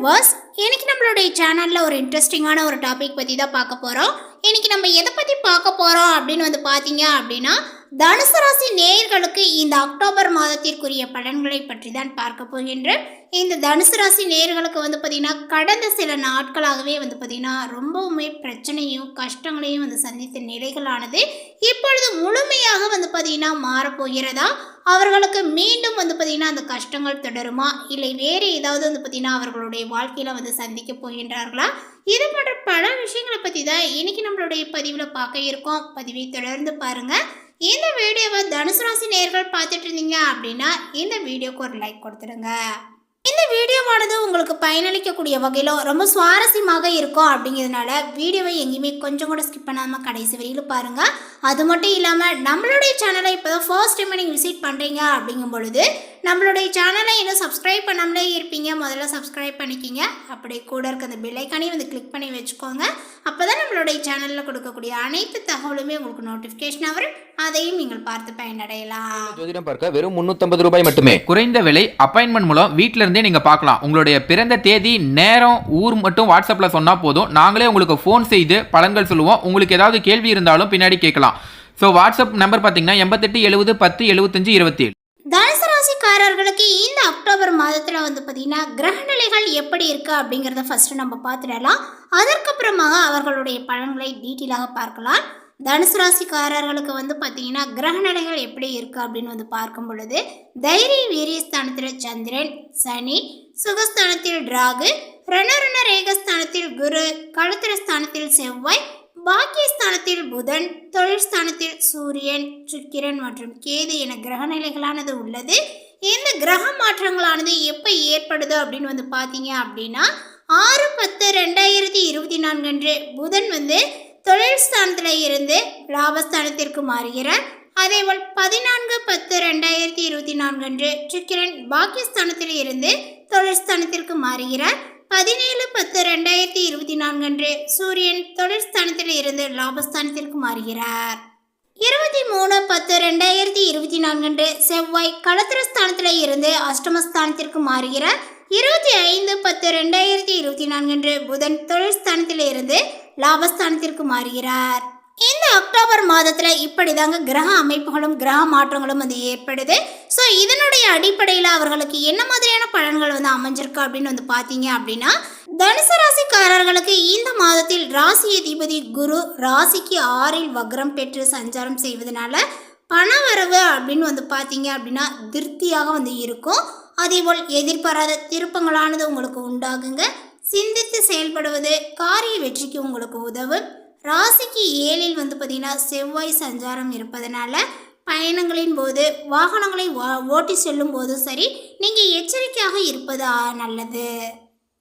Viewers இன்னைக்கு நம்மளுடைய சேனலில் ஒரு இன்ட்ரெஸ்டிங்கான ஒரு டாபிக் பற்றி தான் பார்க்க போகிறோம் இன்னைக்கு நம்ம எதை பற்றி பார்க்க போகிறோம் அப்படின்னு வந்து பார்த்தீங்க அப்படின்னா தனுசு ராசி நேயர்களுக்கு இந்த அக்டோபர் மாதத்திற்குரிய பலன்களை பற்றி தான் பார்க்க போகின்றேன் இந்த தனுசு ராசி நேயர்களுக்கு வந்து பார்த்திங்கன்னா கடந்த சில நாட்களாகவே வந்து பார்த்திங்கன்னா ரொம்பவுமே பிரச்சனையும் கஷ்டங்களையும் வந்து சந்தித்த நிலைகளானது இப்பொழுது முழுமையாக வந்து பார்த்திங்கன்னா மாறப்போகிறதா? அவர்களுக்கு மீண்டும் வந்து பார்த்திங்கன்னா அந்த கஷ்டங்கள் தொடருமா? இல்லை வேறு ஏதாவது வந்து பார்த்திங்கன்னா அவர்களுடைய வாழ்க்கையில் வந்து சந்திக்க போகின்றார்களா? இது போன்ற பல விஷயங்களை பற்றி தான் இன்றைக்கி நம்மளுடைய பதிவில் பார்க்க இருக்கோம். பதிவை தொடர்ந்து பாருங்கள் இந்த வீடியோவை தனுசு ராசி நேர்கள் பார்த்துட்டு இருந்தீங்க அப்படின்னா இந்த வீடியோக்கு ஒரு லைக் கொடுத்துடுங்க. இந்த வீடியோவானது உங்களுக்கு பயனளிக்கக்கூடிய வகையில் ரொம்ப சுவாரஸ்யமாக இருக்கும் அப்படிங்கிறதுனால வீடியோவை எங்கேயுமே கொஞ்சம் கூட ஸ்கிப் பண்ணாமல் கடைசி வரையிலும் பாருங்கள் அது மட்டும் இல்லாமல் நம்மளுடைய சேனலை இப்போ தான் ஃபர்ஸ்ட் டைம் நீங்கள் விசிட் பண்ணுறீங்க அப்படிங்கும் பொழுது நம்மளுடைய சேனலை இன்னும் சப்ஸ்கிரைப் பண்ணாமலே இருப்பீங்க. முதல்ல சப்ஸ்கிரைப் பண்ணிக்கிங்க. அப்படியே கூட இருக்க அந்த பில்லைக்கானையும் வந்து கிளிக் பண்ணி வச்சுக்கோங்க. அப்போ தான் நம்மளுடைய சேனலில் கொடுக்கக்கூடிய அனைத்து தகவலுமே உங்களுக்கு நோட்டிஃபிகேஷன் வரும். அதையும் நீங்கள் பார்த்து பயனடையலாம். ஜோதிடம் பார்க்க வெறும் 350 ரூபாய் மட்டுமே. குறைந்த விலை அப்பாயின்மெண்ட் மூலம் வீட்ல இருந்தே நீங்க பார்க்கலாம். உங்களுடைய பிறந்த தேதி நேரம் ஊர் மட்டும் வாட்ஸ்அப்ல சொன்னா போதும். நாங்களே உங்களுக்கு ஃபோன் செய்து பலன்கள் சொல்லுவோம். உங்களுக்கு ஏதாவது கேள்வி இருந்தாலும் பின்னாடி கேட்கலாம். ஸோ வாட்ஸ்அப் நம்பர் பார்த்தீங்கன்னா எண்பத்தெட்டு எழுபது பத்து எழுபத்தஞ்சு இருபத்தி ஏழு ராசிக்காரர்களுக்கு இந்த அக்டோபர் மாதத்தில் வந்து பார்த்தீங்கன்னா கிரகநிலைகள் எப்படி இருக்குது அப்படிங்கிறத ஃபஸ்ட்டு நம்ம பார்த்துடலாம். அதற்கப்புறமாக அவர்களுடைய பலன்களை டீட்டெயிலாக பார்க்கலாம். தனுசு ராசிக்காரர்களுக்கு வந்து பார்த்தீங்கன்னா கிரகநிலைகள் எப்படி இருக்குது அப்படின்னு வந்து பார்க்கும் பொழுது தைரிய வீரியஸ்தானத்தில் சந்திரன் சனி சுகஸ்தானத்தில் ராகு ரணரண ரேகஸ்தானத்தில் குரு களத்திர ஸ்தானத்தில் செவ்வாய் பாக்கியஸ்தானத்தில் புதன் தொழில் ஸ்தானத்தில் சூரியன் சுக்கிரன் மற்றும் கேது என கிரகநிலைகளானது உள்ளது. இந்த கிரக மாற்றங்களானது எப்போ ஏற்படுது அப்படின்னு வந்து பார்த்தீங்க அப்படின்னா ஆறு பத்து ரெண்டாயிரத்தி இருபத்தி நான்கு அன்று புதன் வந்து தொழில் ஸ்தானத்தில் இருந்து லாபஸ்தானத்திற்கு மாறுகிறார். அதேபோல் பதினான்கு பத்து ரெண்டாயிரத்தி இருபத்தி நான்கு அன்று சுக்கிரன் பாக்கியஸ்தானத்தில் இருந்து தொழில் ஸ்தானத்திற்கு மாறுகிறார். பதினேழு பத்து ரெண்டாயிரத்தி இருபத்தி நான்கு அன்று சூரியன் தொழிற்ஸ்தானத்தில் இருந்து லாபஸ்தானத்திற்கு மாறுகிறார். இருபத்தி மூணு பத்து ரெண்டாயிரத்தி இருபத்தி நான்கு அன்று செவ்வாய் களத்திரஸ்தானத்தில் இருந்து அஷ்டமஸ்தானத்திற்கு மாறுகிறார். இருபத்தி ஐந்து பத்து ரெண்டாயிரத்தி இருபத்தி நான்கு அன்று புதன் தொழிற்ஸ்தானத்தில் இருந்து லாபஸ்தானத்திற்கு மாறுகிறார். இந்த அக்டோபர் மாதத்தில் இப்படி தாங்க கிரக அமைப்புகளும் கிரக மாற்றங்களும் வந்து ஏற்படுது. ஸோ இதனுடைய அடிப்படையில் அவர்களுக்கு என்ன மாதிரியான பலன்கள் வந்து அமைஞ்சிருக்கு அப்படின்னு வந்து பார்த்தீங்க அப்படின்னா தனுசு ராசிக்காரர்களுக்கு இந்த மாதத்தில் ராசி அதிபதி குரு ராசிக்கு ஆறில் வக்ரம் பெற்று சஞ்சாரம் செய்வதனால பணவரவு அப்படின்னு வந்து பார்த்தீங்க அப்படின்னா திருப்தியாக வந்து இருக்கும். அதேபோல் எதிர்பாராத திருப்பங்களானது உங்களுக்கு உண்டாகுங்க. சிந்தித்து செயல்படுவது காரிய வெற்றிக்கு உங்களுக்கு உதவும். ராசிக்கு ஏழில் வந்து பார்த்தீங்கன்னா செவ்வாய் சஞ்சாரம் இருப்பதனால பயணங்களின் போது வாகனங்களை வா- ஓட்டி செல்லும் போதும் சரி நீங்கள் எச்சரிக்கையாக இருப்பது நல்லது.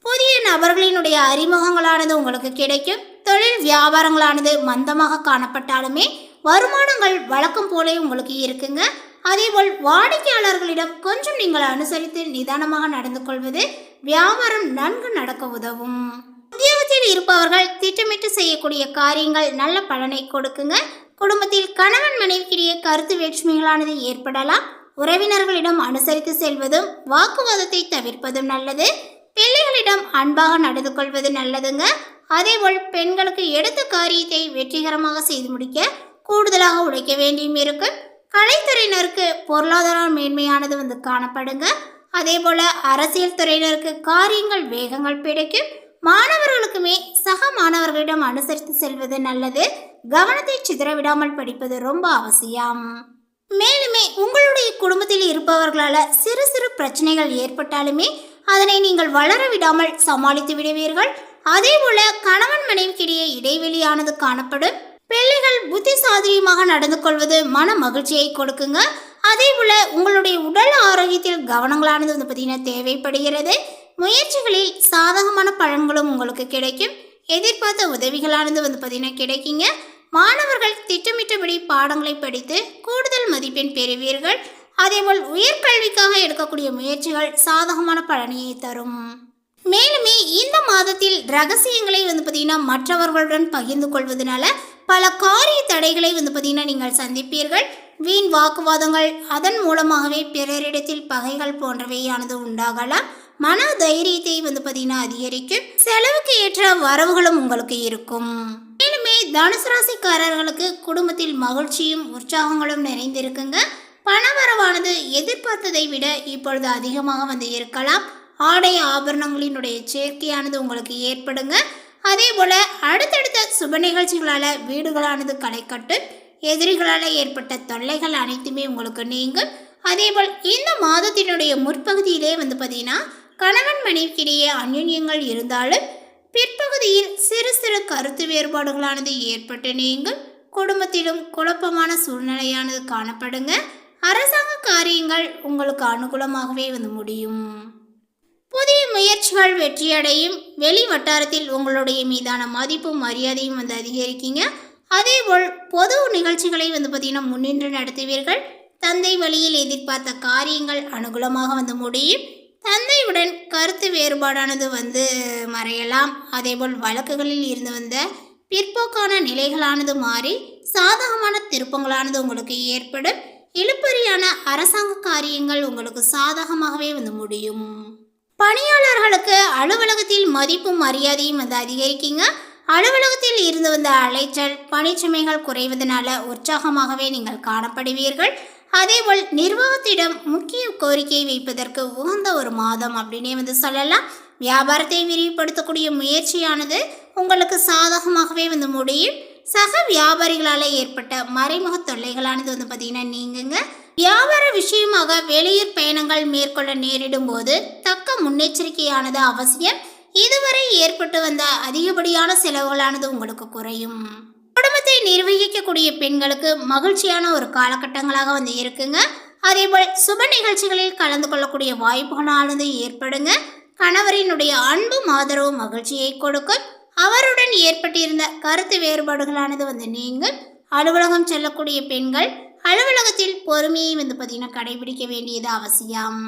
புதிய நபர்களினுடைய அறிமுகங்களானது உங்களுக்கு கிடைக்கும். தொழில் வியாபாரங்களானது மந்தமாக காணப்பட்டாலுமே வருமானங்கள் வழக்கம் போலே உங்களுக்கு இருக்குங்க. அதேபோல் வாடிக்கையாளர்களிடம் கொஞ்சம் நீங்கள் அனுசரித்து நிதானமாக நடந்து கொள்வது வியாபாரம் நன்கு நடக்க உதவும். உத்தியோகத்தில் இருப்பவர்கள் திட்டமிட்டு செய்யக்கூடிய காரியங்கள் நல்ல பலனை கொடுக்குங்க. குடும்பத்தில் கணவன் மனைவிக்கிடையே கருத்து வேற்றுமைகளானது ஏற்படலாம். உறவினர்களிடம் அனுசரித்து செல்வதும் வாக்குவாதத்தை தவிர்ப்பதும் நல்லது. பிள்ளைகளிடம் அன்பாக நடந்து கொள்வது நல்லதுங்க. அதேபோல் பெண்களுக்கு எடுத்த காரியத்தை வெற்றிகரமாக செய்து முடிக்க கூடுதலாக உழைக்க வேண்டியும் இருக்கும். கலைத்துறையினருக்கு பொருளாதார மேன்மையானது வந்து காணப்படுங்க. அதே போல் அரசியல் துறையினருக்கு காரியங்கள் வேகங்கள் பிடிக்கும். மாணவர்களுக்குமே சக மாணவர்களிடம் அனுசரித்து செல்வது நல்லது. கவனத்தை சிதறவிடாமல் படிப்பது ரொம்ப அவசியம். மேலுமே உங்களுடைய குடும்பத்தில் இருப்பவர்களால் சிறு சிறு பிரச்சனைகள் ஏற்பட்டாலுமே அதனை நீங்கள் வளர விடாமல் சமாளித்து விடுவீர்கள். அதே போல கணவன் மனைவிக்கிடையே இடைவெளியானது காணப்படும். பிள்ளைகள் புத்தி சாதுரியமாக நடந்து கொள்வது மன மகிழ்ச்சியை கொடுக்குங்க. அதே போல உங்களுடைய உடல் ஆரோக்கியத்தில் கவனங்களானது வந்து பார்த்தீங்கன்னா தேவைப்படுகிறது. முயற்சிகளில் சாதகமான பழன்களும் உங்களுக்கு கிடைக்கும். எதிர்பார்த்த உதவிகளானது வந்து பார்த்தீங்கன்னா கிடைக்குங்க. மாணவர்கள் திட்டமிட்டபடி பாடங்களை படித்து கூடுதல் மதிப்பெண் பெறுவீர்கள். அதேபோல் உயர்கல்விக்காக எடுக்கக்கூடிய முயற்சிகள் சாதகமான பலனையை தரும். மேலுமே இந்த மாதத்தில் ரகசியங்களை வந்து பார்த்தீங்கன்னா மற்றவர்களுடன் பகிர்ந்து கொள்வதனால பல காரிய தடைகளை வந்து பார்த்தீங்கன்னா நீங்கள் சந்திப்பீர்கள். வீண் வாக்குவாதங்கள் அதன் மூலமாகவே பிறரிடத்தில் பகைகள் போன்றவையானது உண்டாகலாம். மன தைரியத்தை வந்து பார்த்தீங்கன்னா அதிகரிக்கும். செலவுக்கு ஏற்ற வரவுகளும் உங்களுக்கு இருக்கும். மேலுமே தனுசு ராசிக்காரர்களுக்கு குடும்பத்தில் மகிழ்ச்சியும் உற்சாகங்களும் நிறைந்திருக்குங்க. பணவரவானது எதிர்பார்த்ததை விட இப்பொழுது அதிகமாக வந்து இருக்கலாம். ஆடை ஆபரணங்களினுடைய சேர்க்கையானது உங்களுக்கு ஏற்படுங்க. அதே போல அடுத்தடுத்த சுப நிகழ்ச்சிகளால் வீடுகளானது களைக்கட்டு எதிரிகளால் ஏற்பட்ட தொல்லைகள் அனைத்துமே உங்களுக்கு நீங்கும். அதேபோல் இந்த மாதத்தினுடைய முற்பகுதியிலே வந்து பார்த்தீங்கன்னா கணவன் மனைவிக்கிடையே அந்யுன்யங்கள் இருந்தாலும் பிற்பகுதியில் சிறு சிறு கருத்து வேறுபாடுகளானது ஏற்பட்டு நீங்கள் குடும்பத்திலும் குழப்பமான சூழ்நிலையானது காணப்படுங்க. அரசாங்க காரியங்கள் உங்களுக்கு அனுகூலமாகவே வந்து முடியும். புதிய முயற்சிகள் வெற்றியடையும். வெளி வட்டாரத்தில் உங்களுடைய மீதான மதிப்பும் மரியாதையும் வந்து அதிகரிக்கீங்க. அதேபோல் பொது நிகழ்ச்சிகளை வந்து பார்த்தீங்கன்னா முன்னின்று நடத்துவீர்கள். தந்தை வழியில் எதிர்பார்த்த காரியங்கள் அனுகூலமாக வந்து முடியும். தந்தையுடன் கருத்து வேறுபாடானது வந்து மறையலாம். அதேபோல் வழக்குகளில் இருந்து வந்த பிற்போக்கான நிலைகளானது மாறி சாதகமான திருப்பங்களானது உங்களுக்கு ஏற்படும். இழுப்பறியான அரசாங்க காரியங்கள் உங்களுக்கு சாதகமாகவே வந்து முடியும். பணியாளர்களுக்கு அலுவலகத்தில் மதிப்பும் மரியாதையும் வந்து அதிகரிக்குங்க. அலுவலகத்தில் இருந்து வந்த அலைச்சல் பணிச்சுமைகள் குறைவதனால உற்சாகமாகவே நீங்கள் காணப்படுவீர்கள். அதேபோல் நிர்வாகத்திடம் முக்கிய கோரிக்கை வைப்பதற்கு உகந்த ஒரு மாதம் அப்படின்னே வந்து சொல்லலாம். வியாபாரத்தை விரிவுபடுத்தக்கூடிய முயற்சியானது உங்களுக்கு சாதகமாகவே வந்து முடியும். சக வியாபாரிகளால் ஏற்பட்ட மறைமுக தொல்லைகளானது வந்து பார்த்திங்கன்னா நீங்குங்க. வியாபார விஷயமாக வெளியூர் பயணங்கள் மேற்கொள்ள நேரிடும் போது தக்க முன்னெச்சரிக்கையானது அவசியம். இதுவரை ஏற்பட்டு வந்த அதிகப்படியான செலவுகளானது உங்களுக்கு குறையும். குடும்பத்தை நிர்வகிக்கக்கூடிய பெண்களுக்கு மகிழ்ச்சியான ஒரு காலகட்டங்களாக வந்து இருக்குங்க. அதேபோல் சுப நிகழ்ச்சிகளில் கலந்து கொள்ளக்கூடிய வாய்ப்புகளானது ஏற்படுங்க. கணவரினுடைய அன்பும் ஆதரவும் மகிழ்ச்சியை கொடுக்கும். அவருடன் ஏற்பட்டிருந்த கருத்து வேறுபாடுகளானது வந்து நீங்கள் அலுவலகம் செல்லக்கூடிய பெண்கள் அலுவலகத்தில் பொறுமையை வந்து பார்த்தீங்கன்னா கடைபிடிக்க வேண்டியது அவசியம்.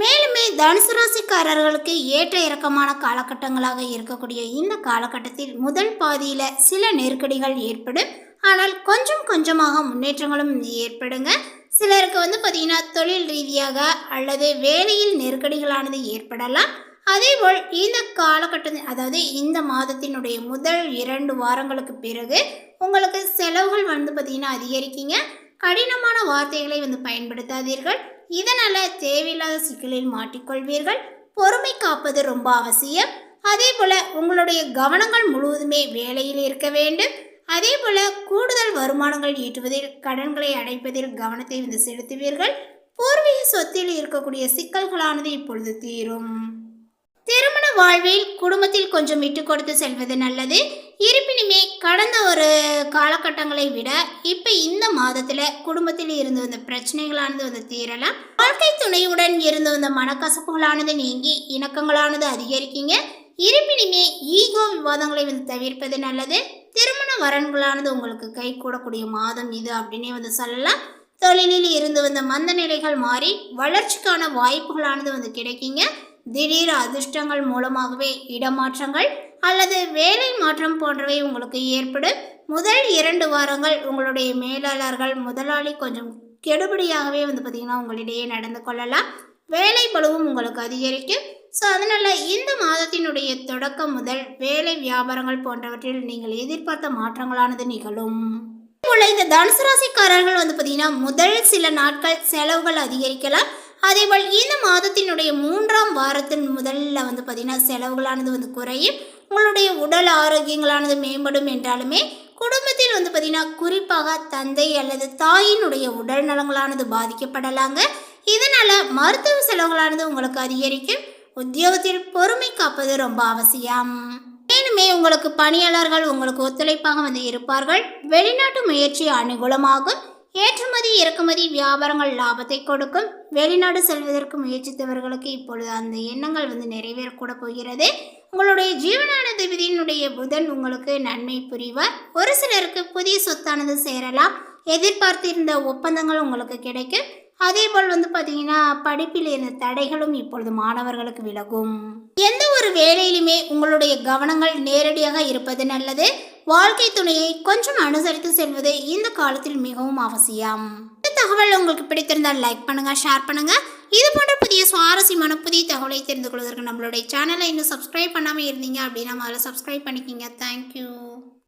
மேலுமே தனுசு ராசிக்காரர்களுக்கு ஏற்ற இறக்கமான காலகட்டங்களாக இருக்கக்கூடிய இந்த காலகட்டத்தில் முதல் பாதியில் சில நெருக்கடிகள் ஏற்படும். ஆனால் கொஞ்சம் கொஞ்சமாக முன்னேற்றங்களும் ஏற்படுங்க. சிலருக்கு வந்து பார்த்திங்கன்னா தொழில் ரீதியாக அல்லது வேலையில் நெருக்கடிகளானது ஏற்படலாம். அதேபோல் இந்த காலகட்டத்தில் அதாவது இந்த மாதத்தினுடைய முதல் இரண்டு வாரங்களுக்கு பிறகு உங்களுக்கு செலவுகள் வந்து பார்த்திங்கன்னா அதிகரிக்கீங்க. கடினமான வார்த்தைகளை வந்து பயன்படுத்தாதீர்கள். இதனால் தேவையில்லாத சிக்கலில் மாட்டிக்கொள்வீர்கள். பொறுமை காப்பது ரொம்ப அவசியம். அதே போல் உங்களுடைய கவனங்கள் முழுவதுமே வேலையில் இருக்க வேண்டும். அதே போல் கூடுதல் வருமானங்கள் ஈட்டுவதில் கடன்களை அடைப்பதில் கவனத்தை வந்து செலுத்துவீர்கள். பூர்வீக சொத்தில் இருக்கக்கூடிய சிக்கல்களானது இப்பொழுது தீரும். திருமண வாழ்வில் குடும்பத்தில் கொஞ்சம் விட்டு கொடுத்து செல்வது நல்லது. இருப்பினுமே கடந்த ஒரு காலகட்டங்களை விட இப்போ இந்த மாதத்தில் குடும்பத்தில் இருந்து வந்த பிரச்சனைகளானது வந்து தீரலாம். வாழ்க்கை துணையுடன் இருந்து வந்த மனக்கசப்புகளானது நீங்கி இணக்கங்களானது அதிகரிக்கீங்க. இருப்பினுமே ஈகோ விவாதங்களை வந்து தவிர்ப்பது நல்லது. திருமண வரன்களானது உங்களுக்கு கை கூடக்கூடிய மாதம் இது அப்படின்னே வந்து சொல்லலாம். தொழிலில் இருந்து வந்த மந்த நிலைகள் மாறி வளர்ச்சிக்கான வாய்ப்புகளானது வந்து கிடைக்குங்க. திடீர் அதிர்ஷ்டங்கள் மூலமாகவே இடமாற்றங்கள். அல்லது வேலை மாற்றம் போன்றவை உங்களுக்கு ஏற்படும். முதல் இரண்டு வாரங்கள் உங்களுடைய மேலாளர்கள் முதலாளி கொஞ்சம் கெடுபடியாகவே வந்து பார்த்திங்கன்னா உங்களிடையே நடந்து கொள்ளலாம். வேலை பளுவும் உங்களுக்கு அதிகரிக்கும். ஸோ அதனால் இந்த மாதத்தினுடைய தொடக்கம் முதல் வேலை வியாபாரங்கள் போன்றவற்றில் நீங்கள் எதிர்பார்த்த மாற்றங்களானது நிகழும். போல இந்த தனுசு ராசிக்காரர்கள் வந்து பார்த்திங்கன்னா முதல் சில நாட்கள் செலவுகள் அதிகரிக்கலாம். அதேபோல் இந்த மாதத்தினுடைய மூன்றாம் வாரத்தின் முதல்ல வந்து பார்த்தீங்கன்னா செலவுகளானது வந்து குறையும். உங்களுடைய உடல் ஆரோக்கியங்களானது மேம்படும் என்றாலுமே குடும்பத்தில் வந்து பார்த்தீங்கன்னா குறிப்பாக தந்தை அல்லது தாயினுடைய உடல் நலங்களானது பாதிக்கப்படலாங்க. இதனால் மருத்துவ செலவுகளானது உங்களுக்கு அதிகரிக்கும். உத்தியோகத்தில் பொறுமை காப்பது ரொம்ப அவசியம். மேலுமே உங்களுக்கு பணியாளர்கள் உங்களுக்கு ஒத்துழைப்பாக வந்து இருப்பார்கள். வெளிநாட்டு முயற்சி அனுகூலமாகும். ஏற்றுமதி இறக்குமதி வியாபாரங்கள் லாபத்தை கொடுக்கும். வெளிநாடு செல்வதற்கு முயற்சித்தவர்களுக்கு இப்பொழுது அந்த எண்ணங்கள் வந்து நிறைவேறக்கூட போகிறது. உங்களுடைய ஜீவனாதிபதியினுடைய புதன் உங்களுக்கு நன்மை புரிவார். ஒரு சிலருக்கு புதிய சொத்தானது சேரலாம். எதிர்பார்த்திருந்த ஒப்பந்தங்கள் உங்களுக்கு கிடைக்கும். அதேபோல் வந்து பார்த்தீங்கன்னா படிப்பில் இருந்த தடைகளும் இப்பொழுது மாணவர்களுக்கு விலகும். எந்த ஒரு வேலையிலுமே உங்களுடைய கவனங்கள் நேரடியாக இருப்பது நல்லது. வாழ்க்கை துணையை கொஞ்சம் அனுசரித்து செல்வது இந்த காலத்தில் மிகவும் அவசியம். இந்த தகவல் உங்களுக்கு பிடித்திருந்தால் லைக் பண்ணுங்க ஷேர் பண்ணுங்க. இது போன்ற புதிய சுவாரஸ்யமான புதிய தகவலை தெரிந்து கொள்வதற்கு நம்மளுடைய சேனலை இன்னும் சப்ஸ்கிரைப் பண்ணாமல் இருந்தீங்க அப்படின்னா முதல்ல சப்ஸ்கிரைப் பண்ணிக்கிங்க. தேங்க்யூ